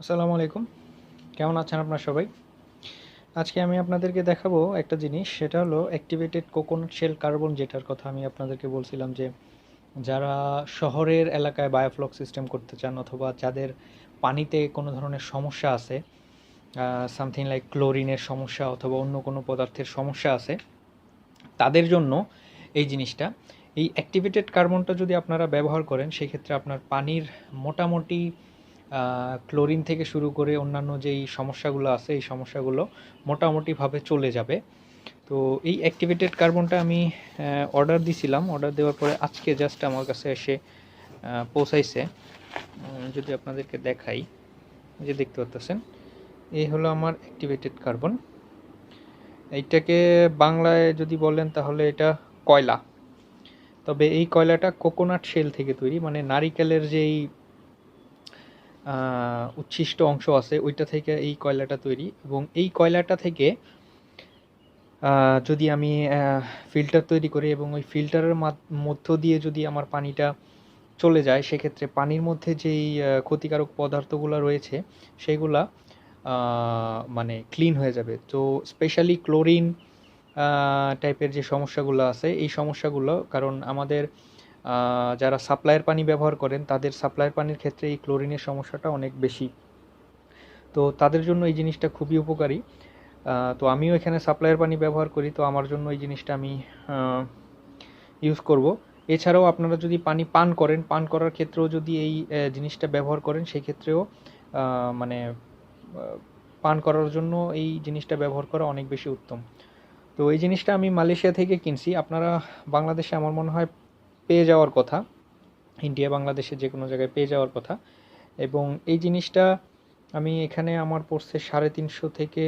আসসালামু আলাইকুম। কেমন আছেন আপনার সবাই? আজকে আমি আপনাদেরকে দেখাবো একটা জিনিস, সেটা হলো অ্যাক্টিভেটেড কোকোনাট শেল কার্বন যেটার কথা আমি আপনাদেরকে বলছিলাম যে, যারা শহরের এলাকায় বায়োফ্লক সিস্টেম করতে চান অথবা যাদের পানিতে কোনো ধরনের সমস্যা আছে সামথিং লাইক ক্লোরিনের সমস্যা অথবা অন্য কোনো পদার্থের সমস্যা আছে, তাদের জন্য এই জিনিসটা, এই অ্যাক্টিভেটেড কার্বনটা যদি আপনারা ব্যবহার করেন, সেক্ষেত্রে আপনার পানির মোটামুটি ক্লোরিন থেকে শুরু করে অন্যান্য যেই সমস্যাগুলো আছে, এই সমস্যাগুলো মোটামুটিভাবে চলে যাবে। তো এই অ্যাক্টিভেটেড কার্বনটা আমি অর্ডার দিছিলাম। অর্ডার দেওয়ার পরে আজকে জাস্ট আমার কাছে এসে পৌঁছাইছে। যদি আপনাদেরকে দেখাই যে দেখতে পাচ্ছেন এই হলো আমার অ্যাক্টিভেটেড কার্বন এইটাকে বাংলায় যদি বলেন তাহলে এটা কয়লা। তবে এই কয়লাটা কোকোনাট শেল থেকে তৈরি মানে নারিকেলের যেই উচ্ছিষ্ট অংশ আছে, ওইটা থেকে এই কয়লাটা তৈরি এবং এই কয়লাটা থেকে যদি আমি ফিল্টার তৈরি করি এবং ওই ফিল্টারের মধ্য দিয়ে যদি আমার পানিটা চলে যায়, সেক্ষেত্রে পানির মধ্যে যেই ক্ষতিকারক পদার্থগুলো রয়েছে, সেগুলা মানে ক্লিন হয়ে যাবে। তো স্পেশালি ক্লোরিন টাইপের যে সমস্যাগুলো আছে, এই সমস্যাগুলো, কারণ আমাদের যারা সাপ্লাইয়ের পানি ব্যবহার করেন, তাদের সাপ্লাইয়ের পানির ক্ষেত্রে এই ক্লোরিনের সমস্যাটা অনেক বেশি। তো তাদের জন্য এই জিনিসটা খুবই উপকারী। তো আমিও এখানে সাপ্লাইয়ের পানি ব্যবহার করি, তো আমার জন্য এই জিনিসটা আমি ইউজ করব। এছাড়াও আপনারা যদি পানি পান করেন, পান করার ক্ষেত্রেও যদি এই জিনিসটা ব্যবহার করেন সেই ক্ষেত্রেও মানে পান করার জন্য এই জিনিসটা ব্যবহার করা অনেক বেশি উত্তম। তো এই জিনিসটা আমি মালয়েশিয়া থেকে কিনছি। আপনারা বাংলাদেশে, আমার মনে হয় পেয়ে যাওয়ার কথা, ইন্ডিয়া, বাংলাদেশে যে কোনো জায়গায় পেয়ে যাওয়ার কথা। এবং এই জিনিসটা আমি এখানে আমার পড়ছে সাড়ে তিনশো থেকে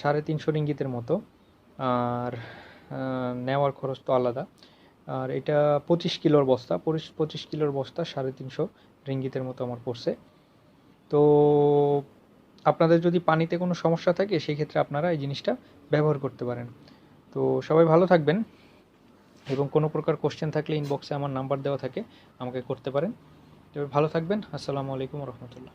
সাড়ে তিনশো রিঙ্গিতের মতো। আর নেওয়ার খরচ তো আলাদা। আর এটা পঁচিশ কিলোর বস্তা, পঁচিশ কিলোর বস্তা সাড়ে তিনশো রিঙ্গিতের মতো আমার পড়ছে। তো আপনাদের যদি পানিতে কোনো সমস্যা থাকে সেই ক্ষেত্রে আপনারা এই জিনিসটা ব্যবহার করতে পারেন। তো সবাই ভালো থাকবেন। এবং কোনো প্রকার কোশ্চেন থাকলে ইনবক্সে আমার নাম্বার দেওয়া থাকে, আমাকে করতে পারেন। তবে ভালো থাকবেন। আসসালামু আলাইকুম রহমতুল্লাহ।